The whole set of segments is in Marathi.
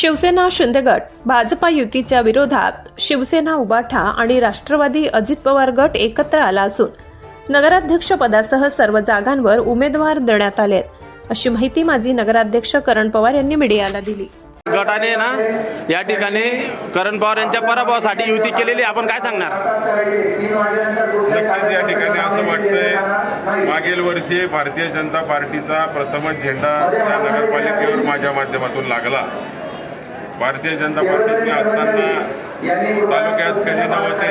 शिवसेना शिंदे गट भाजपा युतीच्या विरोधात शिवसेना उबाठा आणि राष्ट्रवादी अजित पवार गट एकत्र आला असून नगराध्यक्ष पदासह सर्व जागांवर उमेदवार देण्यात आले अशी माहिती माजी नगराध्यक्ष करण पवार यांनी मीडियाला दिली. गटाने ना या ठिकाणी करण पवार यांच्या पराभवासाठी युती केलेली आपण काय सांगणार? नक्कीच या ठिकाणी असं वाटतंय मागील वर्षी भारतीय जनता पार्टीचा प्रथमच झेंडा या नगरपालिकेवर माझ्या माध्यमातून लागला. भारतीय जनता पार्टीत मी असताना तालुक्यात कधी नव्हते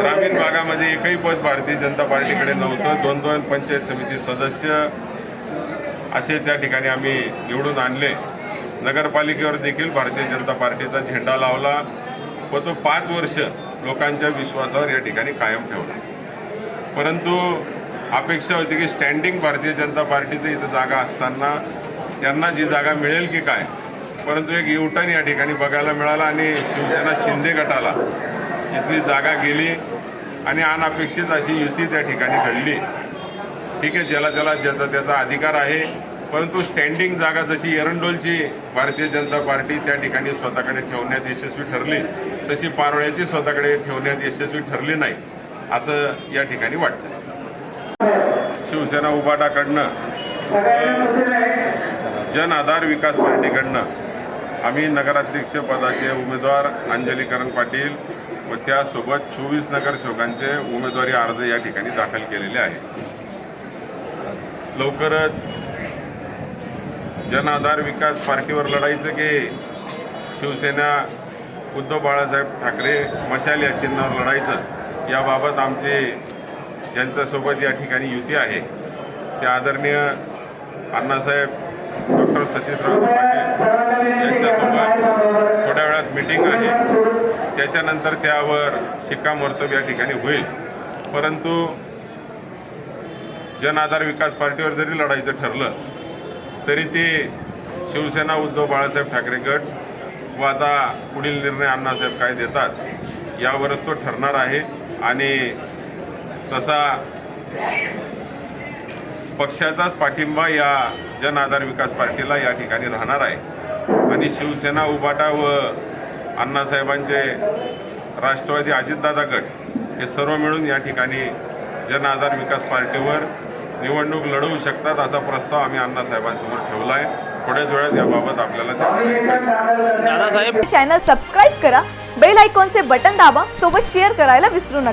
ग्रामीण भागामध्ये एकही पद भारतीय जनता पार्टीकडे नव्हतं. दोन दोन पंचायत समिती सदस्य असे त्या ठिकाणी आम्ही निवडून आणले. नगरपालिकेवर देखील भारतीय जनता पार्टीचा झेंडा लावला व तो पाच वर्ष लोकांच्या विश्वासावर या ठिकाणी कायम ठेवला. परंतु अपेक्षा होती की स्टँडिंग भारतीय जनता पार्टीचं इथं जागा असताना त्यांना जी जागा मिळेल की काय परंतु एक युटर्न या ठिकाणी बघायला मिळाला आणि शिवसेना शिंदे गटाला इथली जागा गेली आणि अनपेक्षित अशी युती त्या ठिकाणी घडली. ठीक आहे ज्याला ज्याला ज्याचा त्याचा अधिकार आहे परंतु स्टँडिंग जागा जशी एरंडोलची भारतीय जनता पार्टी त्या ठिकाणी स्वतःकडे ठेवण्यात यशस्वी ठरली तशी पारोळ्याची स्वतःकडे ठेवण्यात यशस्वी ठरली नाही असं या ठिकाणी वाटतं. शिवसेना उबाटाकडनं जन आधार विकास पार्टीकडनं आम्ही नगराध्यक्ष पदाचे उमेदवार अंजलीकरण पाटील व त्यासोबत चोवीस नगरसेवकांचे उमेदवारी अर्ज या ठिकाणी दाखल केलेले आहेत. लवकरच जन आधार विकास पार्टीवर लढायचं की शिवसेना उद्धव बाळासाहेब ठाकरे मशाल या चिन्हावर लढायचं याबाबत आमचे ज्यांच्यासोबत या ठिकाणी युती आहे ते आदरणीय अण्णासाहेब डॉक्टर सतीशराव पाटील यांच्यासोबत थोड्या वेळात मिटिंग आहे त्याच्यानंतर त्यावर शिक्कामोर्तब या ठिकाणी होईल. परंतु जन आधार विकास पार्टीवर जरी लढायचं ठरलं तरी ते शिवसेना उद्धव बाळासाहेब ठाकरे गट व आता पुढील निर्णय अण्णासाहेब काय देतात यावरच तो ठरणार आहे. आणि तसा पक्षाचाच पाठिंबा या जन आधार विकास पार्टीला या ठिकाणी राहणार आहे. आणि शिवसेना उबाटा व अण्णासाहेबांचे राष्ट्रवादी अजितदादा गट हे सर्व मिळून या ठिकाणी जन आधार विकास पार्टीवर निवडणूक लढवू शकतात असा प्रस्ताव आम्ही अण्णासाहेबांसमोर ठेवला आहे थोड्याच वेळात याबाबत आपल्याला. दादासाहेब चॅनल सबस्क्राईब करा बेल आयकॉनचे बटन दाबा सोबत शेअर करायला विसरू नका